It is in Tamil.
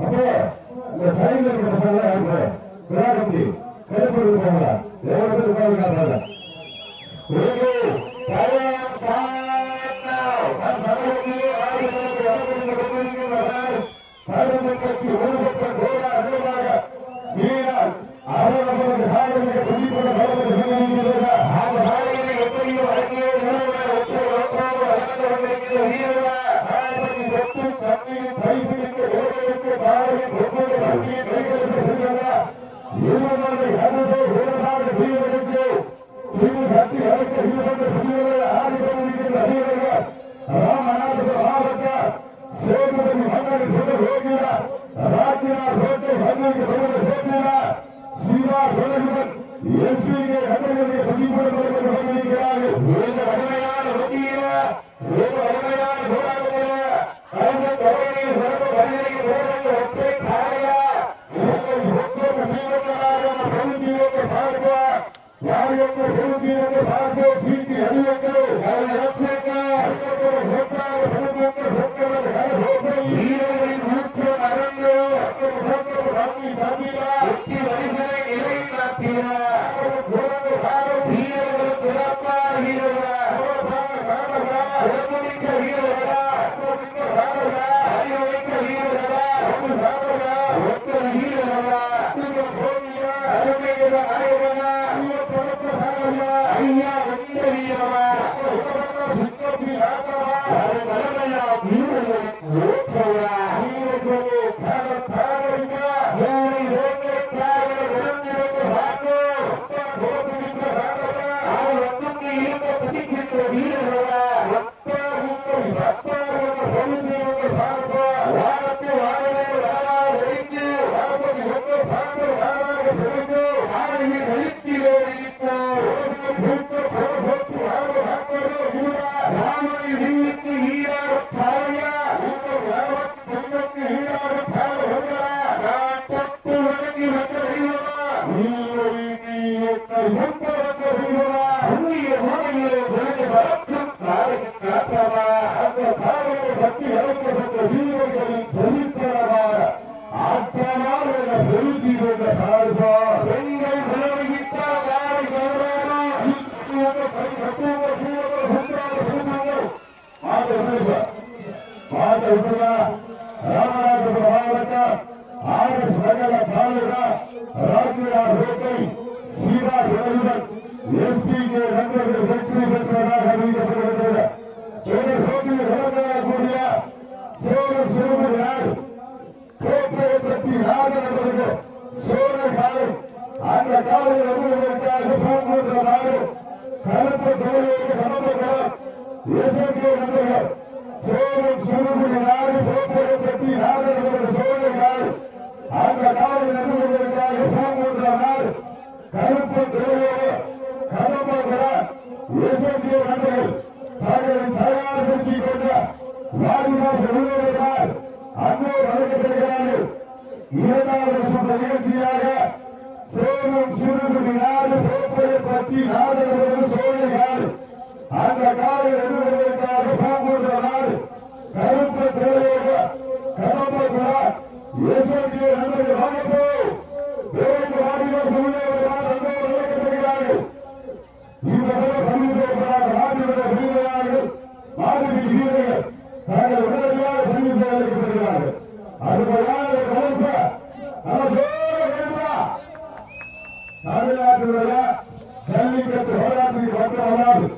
அப்போ இந்த சைடுல இருக்கிற பசங்க யாரு விராகந்தி கருப்பு இருப்பாங்களா எவ்வளவு பேர் உட்கார்ந்து காட்டுறாங்க. ரோகியா ராஜ்யநாத் ரோட்டை மன்னனுக்கு சொல்ல சிவா சொல்லுகிறன் எஸ்பிக்கு கண்ணனுடைய பதிவுடன் வழங்கியிருக்கிறார்கள் இந்த வலிமையான ரோகிய இந்த வலிமையான போராட்டத்தில் அந்த தொகையை சிறப்பு வலிமையை போராட்ட ஒற்றை உங்கள் ஒவ்வொரு தீவிரமாக பார்ப்போம் என்னை முன்ப வந்த தெய்வமா உன்னிய எஸ்பி கே நண்பர்கள் வெற்றி பெற்றதாக அறிவிக்கப்படுகின்றது இந்த போட்டியில் கலந்துகொள்ளக்கூடிய சேலம் சிறுவர் யார் கோப்பையை பற்றி ராஜனவருக்கு சோழ காலம் அந்த காலையில் வருவதற்காக பூங்கூட்ட நாடு கருப்பு தொழிலுக்கு வாரிவாச உள்ளவர்கள் அன்னோர் அழைக்கப்படுகிறார்கள் இரண்டாவது வருஷம் நிகழ்ச்சியாக சேலம் சிறுகுடி நாடு கோப்பையை பற்றி நாடுகள் சோழர்கள் அந்த காலை எழுதுவதற்காக அருமையான கலப்பு தமிழ்நாட்டினுடைய ஜல்லிக்கட்டு போராட்டத்தில் கொண்டு வராது